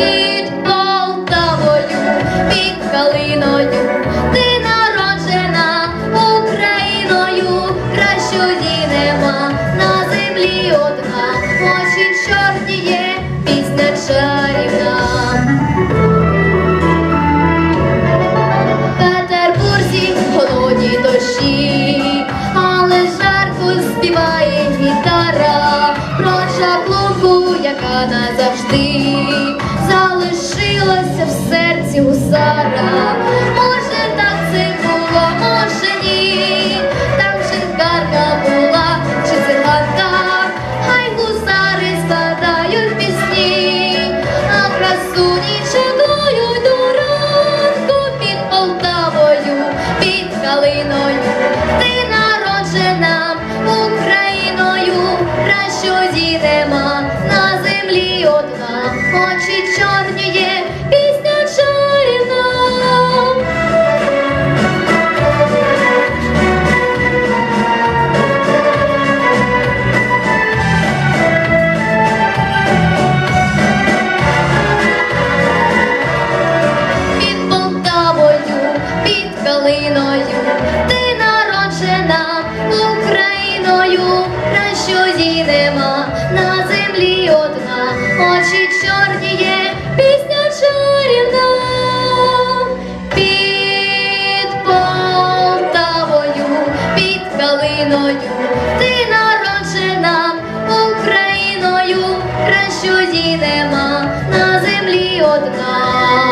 під Полтавою, під Калиною, ти народжена Україною, кращої нема. На землі одна, очі чорні є, пісня чарівна. Петербурзі холодні дощі, але жарко співає гітара. Про чаклунку, яка назавжди в серці гусара. Може, так це було, може ні. Там шинкарка була чи циганка, хай гусари складають пісні, а красуні чекають до ранку під Полтавою, під Калиною. Ти народжена Україною, кращої нема очі чорні є, пісня чарівна. Під Полтавою, під Калиною, ти народжена Україною, кращої нема на землі одна.